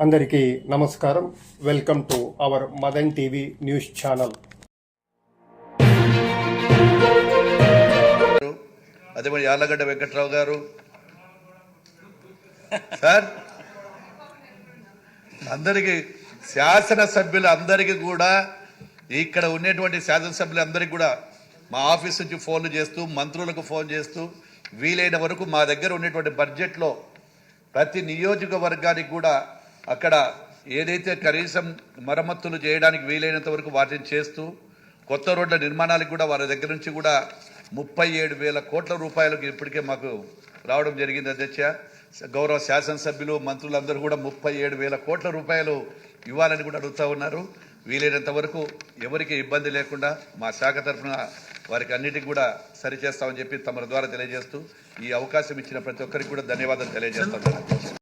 అందరికీ నమస్కారం. Welcome to our Madan TV news channel గారు, అదే మరి యాలగడ్డ వెంకట్రావు గారు. సార్ అందరికీ శాసనసభ్యులు అందరికీ కూడా ఇక్కడ ఉన్నటువంటి శాసనసభ్యులు అందరికీ కూడా మా ఆఫీస్ నుంచి ఫోన్లు చేస్తూ మంత్రులకు ఫోన్ చేస్తూ వీలైన వరకు మా దగ్గర ఉన్నటువంటి బడ్జెట్లో ప్రతి నియోజకవర్గానికి కూడా అక్కడ ఏదైతే కనీసం మరమ్మతులు చేయడానికి వీలైనంత వరకు వాటిని చేస్తూ కొత్త రోడ్ల నిర్మాణాలకు కూడా వారి దగ్గర నుంచి కూడా ముప్పై ఏడు వేల కోట్ల రూపాయలకు ఇప్పటికే మాకు రావడం జరిగింది అధ్యక్ష. గౌరవ శాసనసభ్యులు మంత్రులందరూ కూడా ముప్పై ఏడు వేల కోట్ల రూపాయలు ఇవ్వాలని కూడా అడుగుతా ఉన్నారు. వీలైనంత వరకు ఎవరికి ఇబ్బంది లేకుండా మా శాఖ తరఫున వారికి అన్నిటికీ కూడా సరిచేస్తామని చెప్పి తమ ద్వారా తెలియజేస్తూ ఈ అవకాశం ఇచ్చిన ప్రతి ఒక్కరికి కూడా ధన్యవాదాలు తెలియజేస్తాను